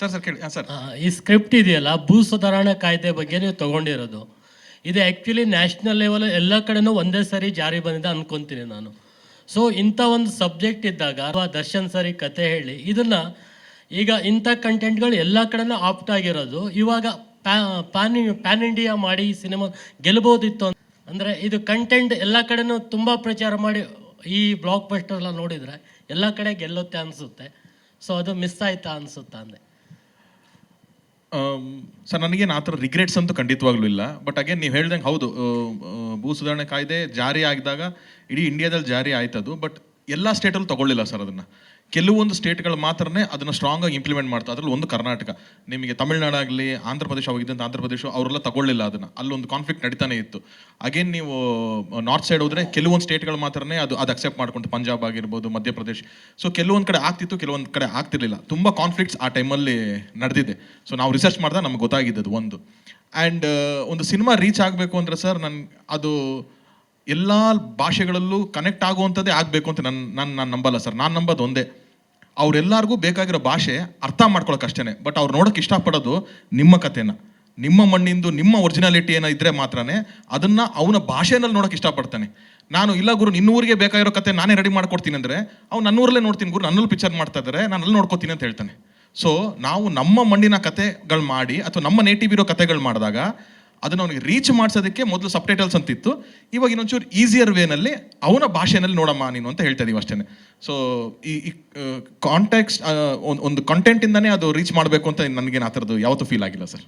Sir sir, ಕೇಳಿ. Sir. ಈ script ಇದೆಯಲ್ಲ ಭೂ ಸುಧಾರಣಾ ಕಾಯ್ದೆ ಬಗ್ಗೆ ನೀವು ತಗೊಂಡಿರೋದು. ಇದು ಆ್ಯಕ್ಚುಲಿ ನ್ಯಾಷನಲ್ ಲೆವೆಲ್ ಎಲ್ಲ ಕಡೆನೂ ಒಂದೇ ಸರಿ ಜಾರಿ ಬಂದಿದೆ ಅನ್ಕೊಂತೀನಿ ನಾನು. ಸೊ ಇಂಥ ಒಂದು ಸಬ್ಜೆಕ್ಟ್ ಇದ್ದಾಗ, ಅಥವಾ ದರ್ಶನ್ ಸರಿ ಕತೆ ಹೇಳಿ, ಇದನ್ನು ಈಗ ಇಂಥ ಕಂಟೆಂಟ್ಗಳು ಎಲ್ಲ ಕಡೆನೂ ಆಪ್ಟ್ ಆಗಿರೋದು. ಇವಾಗ ಪ್ಯಾನ್ ಪ್ಯಾನ್ ಇಂಡಿಯಾ ಮಾಡಿ ಈ ಸಿನಿಮಾ ಗೆಲ್ಬೋದಿತ್ತು ಅಂದರೆ ಇದು ಕಂಟೆಂಟ್ ಎಲ್ಲ ಕಡೆನೂ ತುಂಬ ಪ್ರಚಾರ ಮಾಡಿ ಈ ಬ್ಲಾಕ್ ಬಸ್ಟರ್ ಎಲ್ಲ ನೋಡಿದರೆ ಎಲ್ಲ ಕಡೆ ಗೆಲ್ಲುತ್ತೆ ಅನಿಸುತ್ತೆ. ಸೊ ಅದು ಮಿಸ್ ಆಯ್ತಾ ಅನಿಸುತ್ತಾ ಅಂದೆ. ಸರ್, ನನಗೇನು ಆ ಥರ ರಿಗ್ರೆಟ್ಸ್ ಅಂತೂ ಖಂಡಿತವಾಗ್ಲೂ ಇಲ್ಲ. ಬಟ್ ಅಗೇನ್ ನೀವು ಹೇಳ್ದಂಗೆ ಹೌದು. ಭೂ ಸುಧಾರಣೆ ಕಾಯ್ದೆ ಜಾರಿ ಆಗಿದಾಗ ಇಡೀ ಇಂಡಿಯಾದಲ್ಲಿ ಜಾರಿ ಆಯ್ತದು. ಬಟ್ ಎಲ್ಲ ಸ್ಟೇಟಲ್ಲೂ ತಗೊಳ್ಳಿಲ್ಲ ಸರ್ ಅದನ್ನು. ಕೆಲವೊಂದು ಸ್ಟೇಟ್ಗಳು ಮಾತ್ರನೇ ಅದನ್ನು ಸ್ಟ್ರಾಂಗ್ ಆಗಿ ಇಂಪ್ಲಿಮೆಂಟ್ ಮಾಡ್ತಾ, ಅದ್ರಲ್ಲಿ ಒಂದು ಕರ್ನಾಟಕ. ನಿಮಗೆ ತಮಿಳ್ನಾಡಾಗಲಿ ಆಂಧ್ರ ಪ್ರದೇಶ ಹೋಗಿದ್ದಂತ ಆಂಧ್ರ ಪ್ರದೇಶ ಅವರೆಲ್ಲ ತಗೊಳ್ಳಿಲ್ಲ ಅದನ್ನು. ಅಲ್ಲೊಂದು ಕಾನ್ಫ್ಲಿಕ್ಟ್ ನಡೀತಾನೆ ಇತ್ತು. ಅಗೇನ್ ನೀವು ನಾರ್ತ್ ಸೈಡ್ ಹೋದರೆ ಕೆಲವೊಂದು ಸ್ಟೇಟ್ಗಳು ಮಾತ್ರನೇ ಅದು ಅದು ಅಕ್ಸೆಪ್ಟ್ ಮಾಡ್ಕೊಂಡು ಪಂಜಾಬ್ ಆಗಿರ್ಬೋದು ಮಧ್ಯಪ್ರದೇಶ್ ಸೊ ಕೆಲವೊಂದು ಕಡೆ ಆಗ್ತಿತ್ತು, ಕೆಲವೊಂದು ಕಡೆ ಆಗ್ತಿರ್ಲಿಲ್ಲ. ತುಂಬ ಕಾನ್ಫ್ಲಿಕ್ಟ್ಸ್ ಆ ಟೈಮಲ್ಲಿ ನಡೆದಿದೆ. ಸೊ ನಾವು ರಿಸರ್ಚ್ ಮಾಡಿದಾಗ ನಮ್ಗೆ ಗೊತ್ತಾಗಿದ್ದದು ಒಂದು. ಆ್ಯಂಡ್ ಒಂದು ಸಿನಿಮಾ ರೀಚ್ ಆಗಬೇಕು ಅಂದರೆ ಸರ್ ನನ್ನ ಅದು ಎಲ್ಲ ಭಾಷೆಗಳಲ್ಲೂ ಕನೆಕ್ಟ್ ಆಗುವಂಥದ್ದೇ ಆಗಬೇಕು ಅಂತ ನನ್ನ ನಾನು ನಾನು ನಂಬಲ್ಲ ಸರ್ ನಾನು ನಂಬೋದು ಒಂದೇ. ಅವರೆಲ್ಲರಿಗೂ ಬೇಕಾಗಿರೋ ಭಾಷೆ ಅರ್ಥ ಮಾಡ್ಕೊಳಕ್ಕೆ ಅಷ್ಟೇ ಬಟ್ ಅವ್ರು ನೋಡೋಕೆ ಇಷ್ಟಪಡೋದು ನಿಮ್ಮ ಕಥೆನ. ನಿಮ್ಮ ಮಣ್ಣಿಂದು, ನಿಮ್ಮ ಒರಿಜಿನಾಲಿಟಿ ಏನೋ ಇದ್ದರೆ ಮಾತ್ರನೇ ಅದನ್ನು ಅವನ ಭಾಷೆನಲ್ಲಿ ನೋಡೋಕೆ ಇಷ್ಟಪಡ್ತಾನೆ. ನಾನು, ಇಲ್ಲ ಗುರು ನಿನ್ನ ಊರಿಗೆ ಬೇಕಾಗಿರೋ ಕತೆ ನಾನೇ ರೆಡಿ ಮಾಡ್ಕೊಡ್ತೀನಿ ಅಂದರೆ ಅವ್ನು ನನ್ನೂರಲ್ಲೇ ನೋಡ್ತೀನಿ ಗುರು. ನನ್ನಲ್ಲಿ ಪಿಕ್ಚರ್ ಮಾಡ್ತಾ ಇದ್ದಾರೆ ನಾನು ಅಲ್ಲಿ ನೋಡ್ಕೋತೀನಿ ಅಂತ ಹೇಳ್ತಾನೆ. ಸೊ ನಾವು ನಮ್ಮ ಮಣ್ಣಿನ ಕತೆಗಳು ಮಾಡಿ ಅಥವಾ ನಮ್ಮ ನೇಟಿವ್ ಇರೋ ಕತೆಗಳು ಮಾಡಿದಾಗ ಅದನ್ನ ಅವನಿಗೆ ರೀಚ್ ಮಾಡಿಸೋದಕ್ಕೆ ಮೊದಲು ಸಬ್ಟೈಟಲ್ಸ್ ಅಂತಿತ್ತು. ಇವಾಗ ಇನ್ನೊಂಚೂರು ಈಸಿಯರ್ ವೇನಲ್ಲಿ ಅವನ ಭಾಷೆನಲ್ಲಿ ನೋಡಮ್ಮ ನೀನು ಅಂತ ಹೇಳ್ತಾ ಇದೀವಿ ಅಷ್ಟೇ ಸೊ ಈ ಕಾಂಟ್ಯಾಕ್ಸ್ ಒಂದು ಕಂಟೆಂಟಿಂದನೇ ಅದು ರೀಚ್ ಮಾಡಬೇಕು ಅಂತ ನನಗೇನು ಆ ಥರದ್ದು ಯಾವತ್ತೂ ಫೀಲ್ ಆಗಿಲ್ಲ ಸರ್.